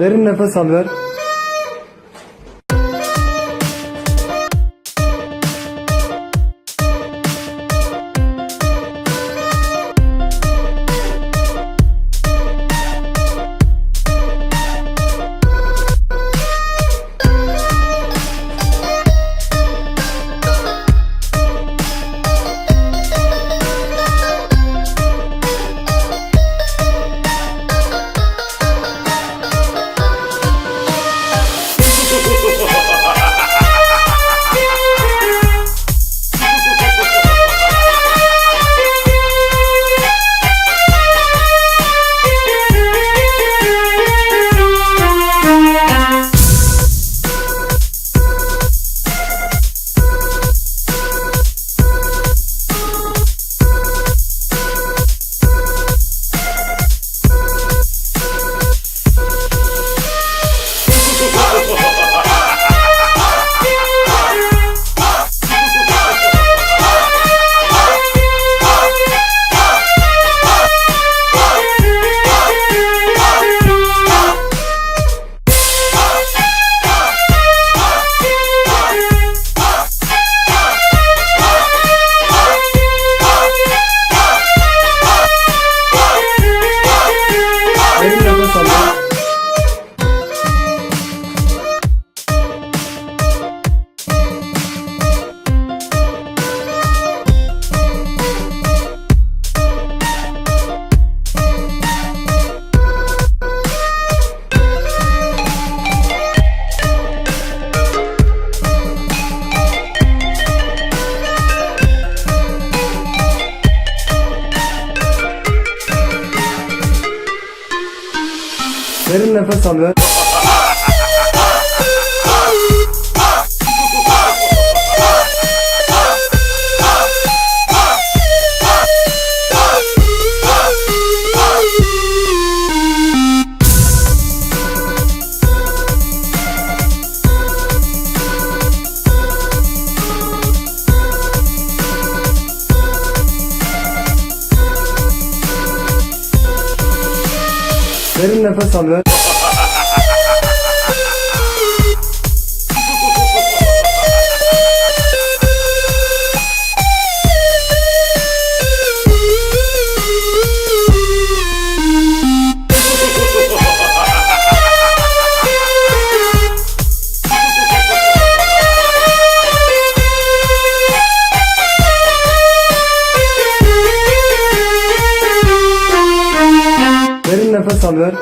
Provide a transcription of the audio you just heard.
Derin nefes al ver. Derin nefes al ver. Derin nefes al ver. nefes alıyor.